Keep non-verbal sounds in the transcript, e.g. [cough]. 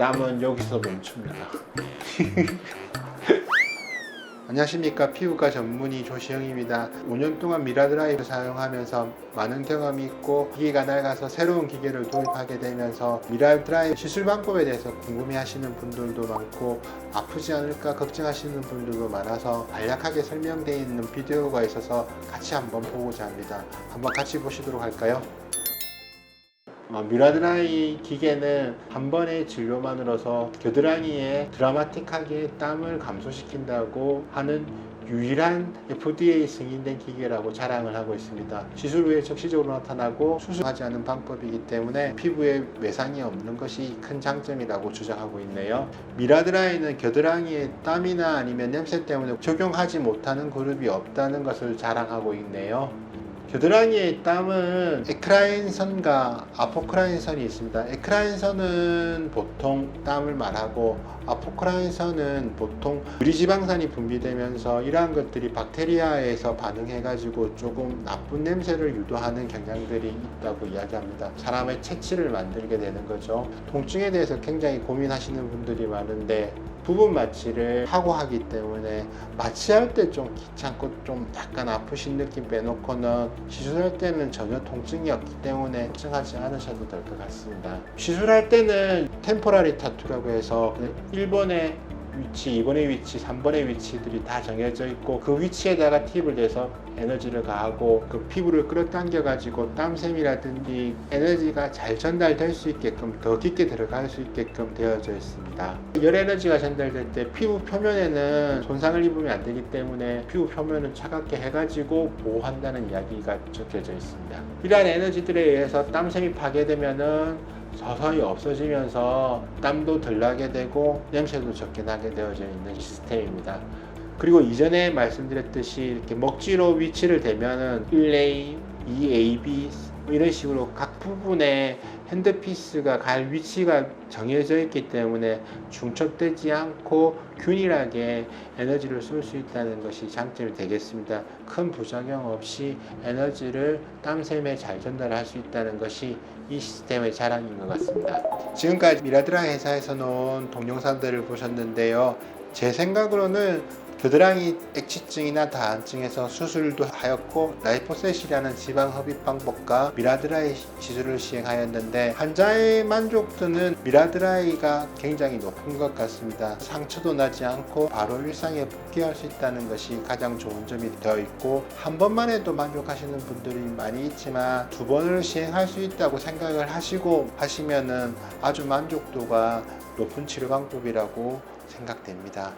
땀은 여기서 멈춥니다. [laughs] 안녕하십니까 피부과 전문의 조시영입니다. 5년 동안 미라드라이를 사용하면서 많은 경험이 있고 기계가 낡아서 새로운 기계를 도입하게 되면서 미라드라이 시술 방법에 대해서 궁금해 하시는 분들도 많고 아프지 않을까 걱정하시는 분들도 많아서 간략하게 설명되어 있는 비디오가 있어서 같이 한번 보고자 합니다. 한번 같이 보시도록 할까요? 어, 뮤라드라이 기계는 한 번의 진료만으로서 겨드랑이에 드라마틱하게 땀을 감소시킨다고 하는 유일한 FDA 승인된 기계라고 자랑을 하고 있습니다. 시술 후에 적시적으로 나타나고 수술하지 않은 방법이기 때문에 피부에 외상이 없는 것이 큰 장점이라고 주장하고 있네요. 미라드라이는 겨드랑이에 땀이나 아니면 냄새 때문에 적용하지 못하는 그룹이 없다는 것을 자랑하고 있네요. 겨드랑이의 땀은 에크라인선과 아포크라인선이 있습니다. 에크라인선은 보통 땀을 말하고 아포크라인선은 보통 유리지방산이 분비되면서 이러한 것들이 박테리아에서 반응해가지고 조금 나쁜 냄새를 유도하는 경향들이 있다고 이야기합니다. 사람의 체취를 만들게 되는 거죠. 통증에 대해서 굉장히 고민하시는 분들이 많은데 부분 마취를 하고 하기 때문에 마취할 때 좀 귀찮고 좀 약간 아프신 느낌 빼놓고는 시술할 때는 전혀 통증이 없기 때문에 걱정하지 않으셔도 될 것 같습니다. 시술할 때는 템포라리 타투라고 해서 1번의 위치, 2번의 위치, 3번의 위치들이 다 정해져 있고 그 위치에다가 팁을 대서 에너지를 가하고 그 피부를 끌어당겨 가지고 땀샘이라든지 에너지가 잘 전달될 수 있게끔 더 깊게 들어갈 수 있게끔 되어져 있습니다. 열 에너지가 전달될 때 피부 표면에는 손상을 입으면 안 되기 때문에 피부 표면을 차갑게 해가지고 보호한다는 이야기가 적혀져 있습니다. 이러한 에너지들에 의해서 땀샘이 파괴되면은 서서히 없어지면서 땀도 덜 나게 되고 냄새도 적게 나게 되어져 있는 시스템입니다. 그리고 이전에 말씀드렸듯이 이렇게 먹지로 위치를 대면은 1A, 2AB 뭐 이런 식으로 각 부분에 핸드피스가 갈 위치가 정해져 있기 때문에 중첩되지 않고 균일하게 에너지를 쏠 수 있다는 것이 장점이 되겠습니다. 큰 부작용 없이 에너지를 땀샘에 잘 전달할 수 있다는 것이 이 시스템의 자랑인 것 같습니다. 지금까지 미라드라 회사에서 놓은 동영상들을 보셨는데요. 제 생각으로는 겨드랑이 액취증이나 다한증에서 수술도 하였고 라이포셋이라는 지방 흡입 방법과 미라드라이 시술을 시행하였는데 환자의 만족도는 미라드라이가 굉장히 높은 것 같습니다. 상처도 나지 않고 바로 일상에 복귀할 수 있다는 것이 가장 좋은 점이 되어 있고 한 번만 해도 만족하시는 분들이 많이 있지만 두 번을 시행할 수 있다고 생각을 하시고 하시면은 아주 만족도가 높은 치료 방법이라고 생각됩니다.